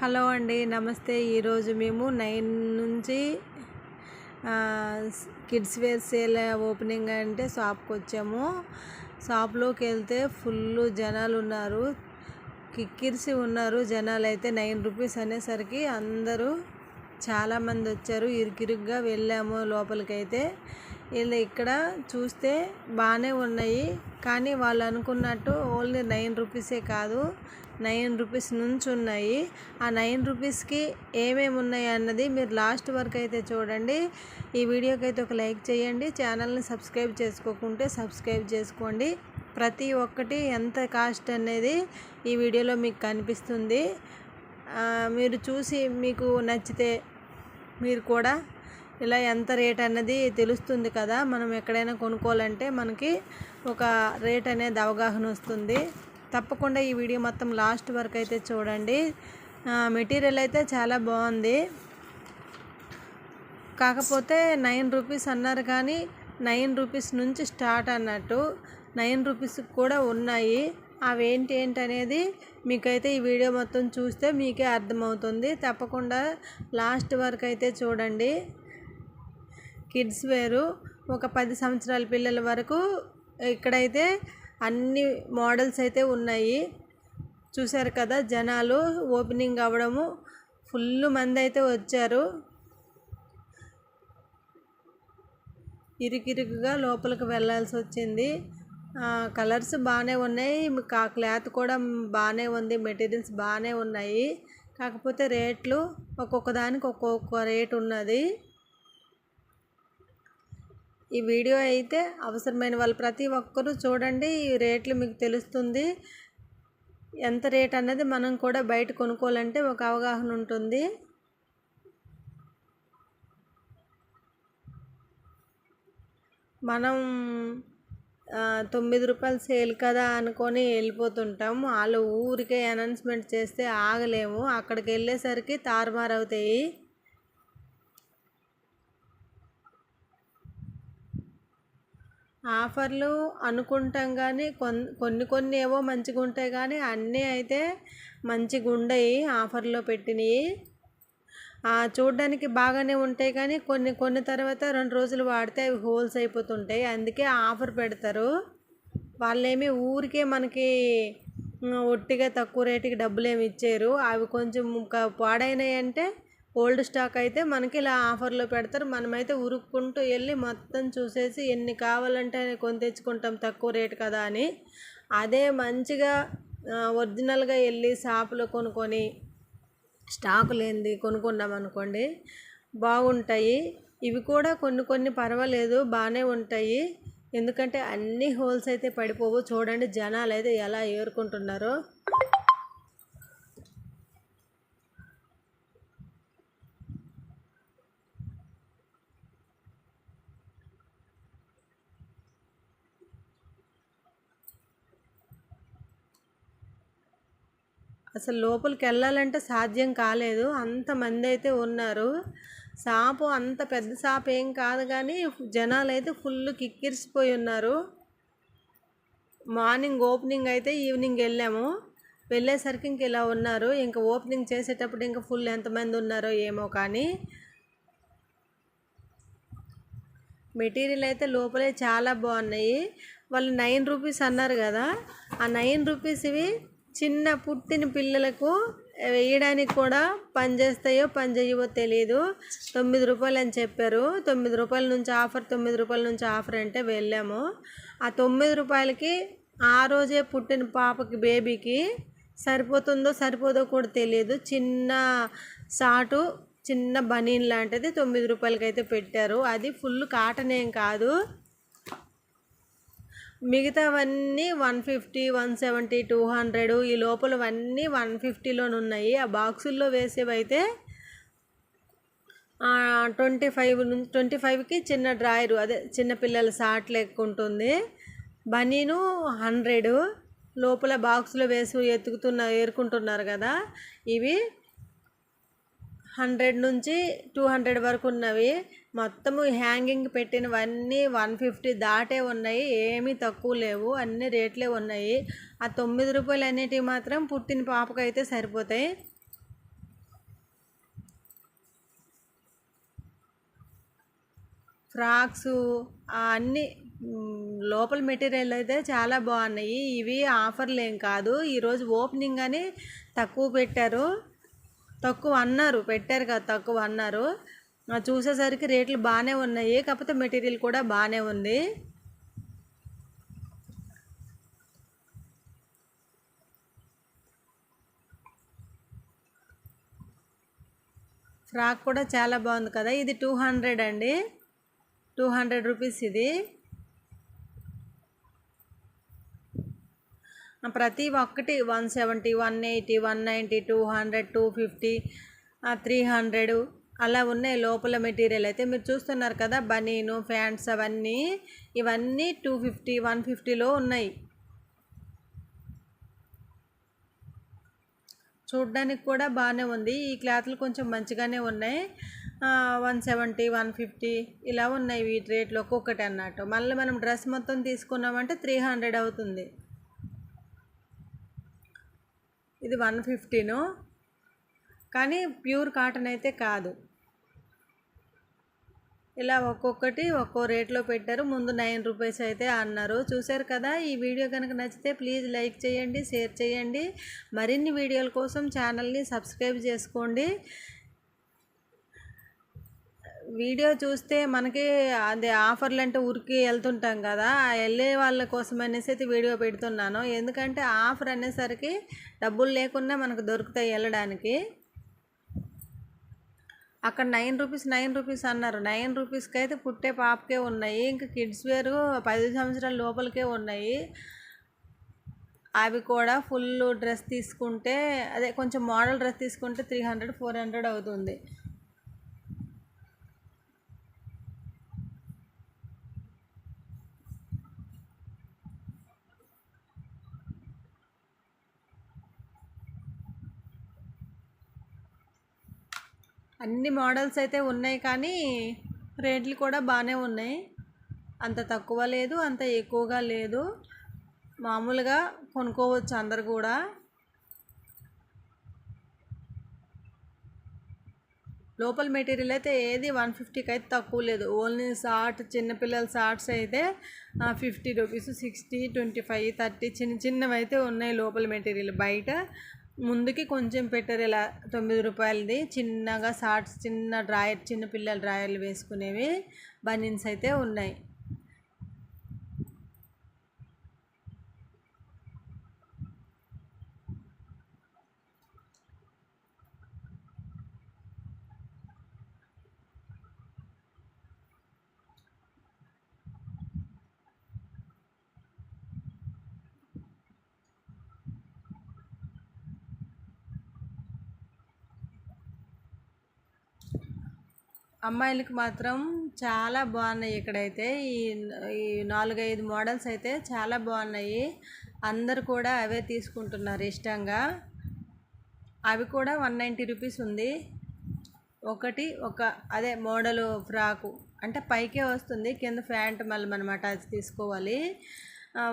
Hello అండి నమస్తే. ఈరోజు మేము నైన్ నుంచి కిడ్స్ వేర్ సేల్ ఓపెనింగ్ అంటే షాప్కి వచ్చాము. షాప్లోకి వెళ్తే ఫుల్ జనాలు ఉన్నారు. కిక్కిరిసి ఉన్నారు. జనాలు అయితే నైన్ రూపీస్ అనేసరికి అందరూ చాలామంది వచ్చారు. ఇరుకిరుగ్గా వెళ్ళాము లోపలికైతే. వీళ్ళు ఇక్కడ చూస్తే బాగానే ఉన్నాయి. కానీ వాళ్ళు అనుకున్నట్టు ఓన్లీ నైన్ రూపీసే కాదు నైన్ రూపీస్ నుంచి ఉన్నాయి. ఆ నైన్ రూపీస్కి ఏమేమి ఉన్నాయి అన్నది మీరు లాస్ట్ వరకు అయితే చూడండి. ఈ వీడియోకి అయితే ఒక లైక్ చేయండి. ఛానల్ని సబ్స్క్రైబ్ చేసుకోకుంటే సబ్స్క్రైబ్ చేసుకోండి. ప్రతి ఒక్కటి ఎంత కాస్ట్ అనేది ఈ వీడియోలో మీకు కనిపిస్తుంది. మీరు చూసి మీకు నచ్చితే మీరు కూడా ఇలా ఎంత రేట్ అన్నది తెలుస్తుంది కదా. మనం ఎక్కడైనా కొనుక్కోవాలంటే మనకి ఒక రేట్ అనేది అవగాహన వస్తుంది. తప్పకుండా ఈ వీడియో మొత్తం లాస్ట్ వరకు అయితే చూడండి. మెటీరియల్ అయితే చాలా బాగుంది. కాకపోతే నైన్ రూపీస్ అన్నారు కానీ నైన్ రూపీస్ నుంచి స్టార్ట్ అన్నట్టు నైన్ రూపీస్ కూడా ఉన్నాయి. అవేంటి ఏంటి అనేది మీకైతే ఈ వీడియో మొత్తం చూస్తే మీకే అర్థమవుతుంది. తప్పకుండా లాస్ట్ వరకు అయితే చూడండి. కిడ్స్ వేరు. ఒక పది సంవత్సరాల పిల్లల వరకు ఇక్కడైతే అన్ని మోడల్స్ అయితే ఉన్నాయి. చూశారు కదా జనాలు ఓపెనింగ్ అవ్వడము. ఫుల్ మంది అయితే వచ్చారు. ఇరుకిరుకుగా లోపలికి వెళ్ళాల్సి వచ్చింది. కలర్స్ బాగానే ఉన్నాయి. ఆ క్లాత్ కూడా బాగానే ఉంది. మెటీరియల్స్ బాగానే ఉన్నాయి. కాకపోతే రేట్లు ఒక్కొక్క దానికి ఒక్కొక్క రేట్ ఉన్నది. ఈ వీడియో అయితే అవసరమైన వాళ్ళు ప్రతి ఒక్కరూ చూడండి. ఈ రేట్లు మీకు తెలుస్తుంది. ఎంత రేట్ అన్నది మనం కూడా బయట కొనుక్కోవాలంటే ఒక అవగాహన ఉంటుంది. మనం తొమ్మిది రూపాయలు సేల్ కదా అనుకొని వెళ్ళిపోతుంటాం. వాళ్ళు ఊరికే అనౌన్స్మెంట్ చేస్తే ఆగలేము. అక్కడికి వెళ్ళేసరికి తారుమారు అవుతాయి ఆఫర్లు అనుకుంటాం కానీ కొన్ కొన్ని కొన్ని ఏవో మంచిగా ఉంటాయి కానీ అన్నీ అయితే మంచిగా ఉండయి ఆఫర్లో పెట్టినవి చూడడానికి బాగానే ఉంటాయి కానీ కొన్ని కొన్ని తర్వాత రెండు రోజులు వాడితే అవి హోల్స్ అయిపోతుంటాయి. అందుకే ఆఫర్ పెడతారు. వాళ్ళేమి ఊరికే మనకి ఒట్టిగా తక్కువ రేటుకి డబ్బులు ఏమి ఇచ్చారు అవి కొంచెం పాడైనాయి అంటే ఓల్డ్ స్టాక్ అయితే మనకి ఇలా ఆఫర్లో పెడతారు. మనమైతే ఉరుక్కుంటూ వెళ్ళి మొత్తం చూసేసి ఎన్ని కావాలంటే కొని తెచ్చుకుంటాం తక్కువ రేటు కదా అని. అదే మంచిగా ఒరిజినల్గా వెళ్ళి షాపులో కొనుక్కొని స్టాక్ లేనిది కొనుక్కున్నాం అనుకోండి బాగుంటాయి. ఇవి కూడా కొన్ని కొన్ని పర్వాలేదు బాగానే ఉంటాయి. ఎందుకంటే అన్ని హోల్స్ అయితే పడిపోవు. చూడండి జనాలు అయితే ఎలా ఏరుకుంటున్నారో. అసలు లోపలికి వెళ్ళాలంటే సాధ్యం కాలేదు. అంతమంది అయితే ఉన్నారు. సాపు అంత పెద్ద సాపు ఏం కాదు కానీ జనాలు అయితే ఫుల్ కిక్కిరిసిపోయి ఉన్నారు. మార్నింగ్ ఓపెనింగ్ అయితే ఈవినింగ్ వెళ్ళాము. వెళ్ళేసరికి ఇంక ఇలా ఉన్నారు. ఇంకా ఓపెనింగ్ చేసేటప్పుడు ఇంకా ఫుల్ ఎంతమంది ఉన్నారో ఏమో కానీ. మెటీరియల్ అయితే లోపలే చాలా బాగున్నాయి. వాళ్ళు నైన్ రూపీస్ అన్నారు కదా ఆ నైన్ రూపీస్ ఇవి చిన్న పుట్టిన పిల్లలకు వేయడానికి కూడా పనిచేస్తాయో పనిచేయవో తెలియదు తొమ్మిది రూపాయలు అని చెప్పారు. తొమ్మిది రూపాయల నుంచి ఆఫర్ తొమ్మిది రూపాయల నుంచి ఆఫర్ అంటే వెళ్ళాము. ఆ తొమ్మిది రూపాయలకి ఆ రోజే పుట్టిన పాపకి బేబీకి సరిపోతుందో సరిపోదో కూడా తెలియదు చిన్న సాటు చిన్న బనీన్ లాంటిది తొమ్మిది రూపాయలకైతే పెట్టారు. అది ఫుల్ కాటన్ ఏం కాదు. మిగతావన్నీ one fifty one seventy two hundred ఈ లోపలవన్నీ వన్ ఫిఫ్టీలోనే ఉన్నాయి ఆ బాక్సుల్లో వేసేవైతే ట్వంటీ ఫైవ్ ట్వంటీ ఫైవ్కి చిన్న డ్రాయరు అదే చిన్నపిల్లల షార్ట్ లెక్క ఉంటుంది బనీను హండ్రెడ్ లోపల బాక్స్లో వేసి ఎత్తుకుతున్న ఏరుకుంటున్నారు కదా ఇవి హండ్రెడ్ నుంచి టూ హండ్రెడ్ వరకు ఉన్నవి. మొత్తము హ్యాంగింగ్ పెట్టినవన్నీ వన్ ఫిఫ్టీ దాటే ఉన్నాయి. ఏమీ తక్కువ లేవు. అన్ని రేట్లే ఉన్నాయి. ఆ తొమ్మిది రూపాయలు అనేటివి మాత్రం పుట్టిన పాపకైతే సరిపోతాయి. ఫ్రాక్స్ అన్నీ లోపల మెటీరియల్ అయితే చాలా బాగున్నాయి. ఇవి ఆఫర్లు ఏం కాదు. ఈరోజు ఓపెనింగ్ అని తక్కువ పెట్టారు. తక్కువ అన్నారు పెట్టారు కదా తక్కువ అన్నారు. చూసేసరికి రేట్లు బాగానే ఉన్నాయి కాకపోతే మెటీరియల్ కూడా బాగానే ఉంది. ఫ్రాక్ కూడా చాలా బాగుంది కదా ఇది టూ హండ్రెడ్ అండి. టూ హండ్రెడ్ రూపీస్ ఇది. ప్రతి ఒక్కటి one seventy one eighty one ninety two hundred two fifty three hundred అలా ఉన్నాయి లోపల మెటీరియల్ అయితే. మీరు చూస్తున్నారు కదా బనీను ఫ్యాంట్స్ అవన్నీ ఇవన్నీ టూ ఫిఫ్టీ వన్ ఫిఫ్టీలో ఉన్నాయి. చూడ్డానికి కూడా బాగానే ఉంది. ఈ క్లాత్లు కొంచెం మంచిగానే ఉన్నాయి. వన్ సెవెంటీ వన్ ఫిఫ్టీ ఇలా ఉన్నాయి వీటి రేట్లు ఒక్కొక్కటి అన్నట్టు. మళ్ళీ మనం డ్రెస్ మొత్తం తీసుకున్నామంటే త్రీ హండ్రెడ్ అవుతుంది. ఇది వన్ ఫిఫ్టీను. కానీ ప్యూర్ కాటన్ అయితే కాదు. ఇలా ఒక్కొక్కటి ఒక్కో రేట్లో పెట్టారు. ముందు నైన్ రూపీస్ అయితే అన్నారు. చూశారు కదా ఈ వీడియో కనుక నచ్చితే ప్లీజ్ లైక్ చేయండి షేర్ చేయండి. మరిన్ని వీడియోల కోసం ఛానల్ని సబ్స్క్రైబ్ చేసుకోండి. వీడియో చూస్తే మనకి అదే ఆఫర్లు అంటే ఊరికి వెళ్తుంటాం కదా వెళ్ళే వాళ్ళ కోసం అనేసి అయితే వీడియో పెడుతున్నాను. ఎందుకంటే ఆఫర్ అనేసరికి డబ్బులు లేకుండా మనకు దొరుకుతాయి వెళ్ళడానికి. అక్కడ నైన్ రూపీస్ నైన్ రూపీస్ అన్నారు. నైన్ రూపీస్కి అయితే పుట్టే పాపకే ఉన్నాయి. ఇంకా కిడ్స్ వేరు పది సంవత్సరాల లోపలికే ఉన్నాయి. అవి కూడా ఫుల్ డ్రెస్ తీసుకుంటే అదే కొంచెం మోడల్ డ్రెస్ తీసుకుంటే త్రీ హండ్రెడ్ ఫోర్ హండ్రెడ్ అవుతుంది. అన్ని మోడల్స్ అయితే ఉన్నాయి కానీ రేట్లు కూడా బాగానే ఉన్నాయి. అంత తక్కువ లేదు అంత ఎక్కువగా లేదు. మామూలుగా కొనుక్కోవచ్చు అందరు కూడా. లోపల మెటీరియల్ అయితే ఏది వన్ ఫిఫ్టీకి అయితే తక్కువ లేదు. ఓన్లీ షార్ట్ చిన్నపిల్లల షార్ట్స్ అయితే fifty rupees sixty twenty five thirty చిన్న చిన్నవి అయితే ఉన్నాయి లోపల మెటీరియల్. బయట ముందుకి కొంచెం పెట్టారు ఇలా తొమ్మిది రూపాయలది. చిన్నగా షార్ట్స్ చిన్న డ్రాయర్ చిన్న పిల్లల డ్రాయర్లు వేసుకునేవి బనీన్స్ అయితే ఉన్నాయి. అమ్మాయిలకి మాత్రం చాలా బాగున్నాయి ఇక్కడైతే. ఈ ఈ నాలుగైదు మోడల్స్ అయితే చాలా బాగున్నాయి. అందరు కూడా అవే తీసుకుంటున్నారు ఇష్టంగా. అవి కూడా వన్ నైంటీ రూపీస్ ఉంది. ఒకటి ఒక అదే మోడలు ఫ్రాకు. అంటే పైకే వస్తుంది. కింద ప్యాంట్ మళ్ళీ అనమాట అది తీసుకోవాలి.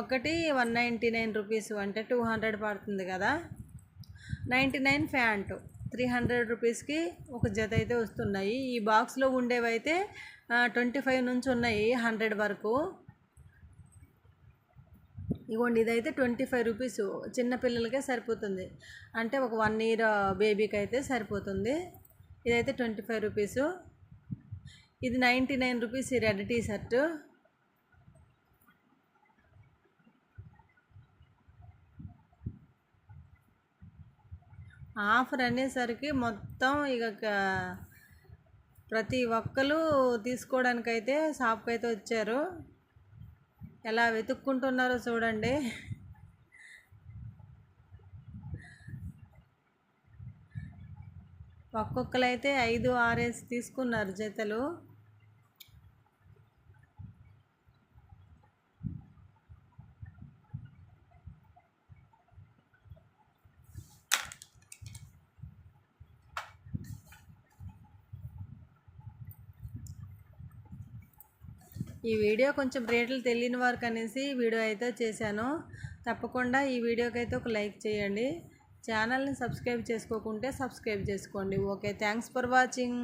ఒకటి వన్ నైంటీ నైన్ రూపీస్ అంటే టూ హండ్రెడ్ పడుతుంది కదా. Ninety nine pant three hundred రూపీస్కి ఒక జత అయితే వస్తున్నాయి. ఈ బాక్స్లో ఉండేవైతే ట్వంటీ ఫైవ్ నుంచి ఉన్నాయి హండ్రెడ్ వరకు. ఇగోండి ఇదైతే ట్వంటీ ఫైవ్ రూపీస్. చిన్నపిల్లలకే సరిపోతుంది. అంటే ఒక వన్ ఇయర్ బేబీకి అయితే సరిపోతుంది. ఇదైతే ట్వంటీ ఫైవ్ రూపీసు. ఇది నైంటీ నైన్ రూపీస్ ఈ రెడ్ టీ షర్టు ఆఫర్ అనేసరికి మొత్తం ఇక ప్రతి ఒక్కరు తీసుకోవడానికైతే షాప్కి అయితే వచ్చారు. ఎలా వెతుక్కుంటున్నారో చూడండి. ఒక్కొక్కరైతే ఐదు ఆరేసి తీసుకున్నారు జతలు. ఈ వీడియో కొంచెం రేట్లు తెలియని వారికి అనేసి వీడియో అయితే చేశాను. తప్పకుండా ఈ వీడియోకి అయితే ఒక లైక్ చేయండి. ఛానల్ని సబ్స్క్రైబ్ చేసుకోకుంటే సబ్స్క్రైబ్ చేసుకోండి. Okay thanks for watching.